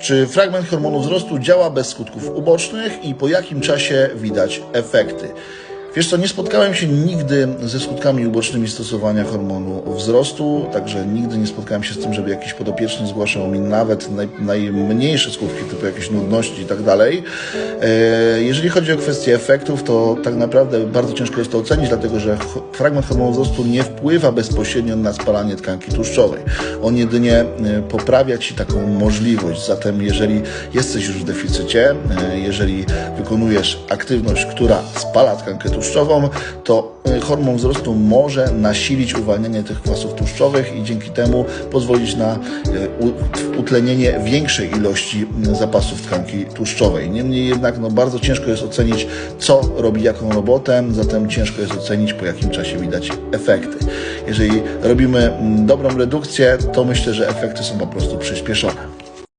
Czy fragment hormonu wzrostu działa bez skutków ubocznych i po jakim czasie widać efekty? Wiesz co, nie spotkałem się nigdy ze skutkami ubocznymi stosowania hormonu wzrostu, także nigdy nie spotkałem się z tym, żeby jakiś podopieczny zgłaszał mi nawet naj, najmniejsze skutki, typu jakieś nudności i tak dalej. E, Jeżeli chodzi o kwestię efektów, to tak naprawdę bardzo ciężko jest to ocenić, dlatego że fragment hormonu wzrostu nie wpływa bezpośrednio na spalanie tkanki tłuszczowej. On jedynie e, poprawia Ci taką możliwość. Zatem jeżeli jesteś już w deficycie, e, jeżeli wykonujesz aktywność, która spala tkankę tłuszczową, to e, hormon wzrostu może nasilić uwalnianie tych kwasów tłuszczowych i dzięki temu pozwolić na u- utlenienie większej ilości m, zapasów tkanki tłuszczowej. Niemniej jednak no, bardzo ciężko jest ocenić, co robi jaką robotę, zatem ciężko jest ocenić, po jakim czasie widać efekty. Jeżeli robimy mm, dobrą redukcję, to myślę, że efekty są po prostu przyspieszone.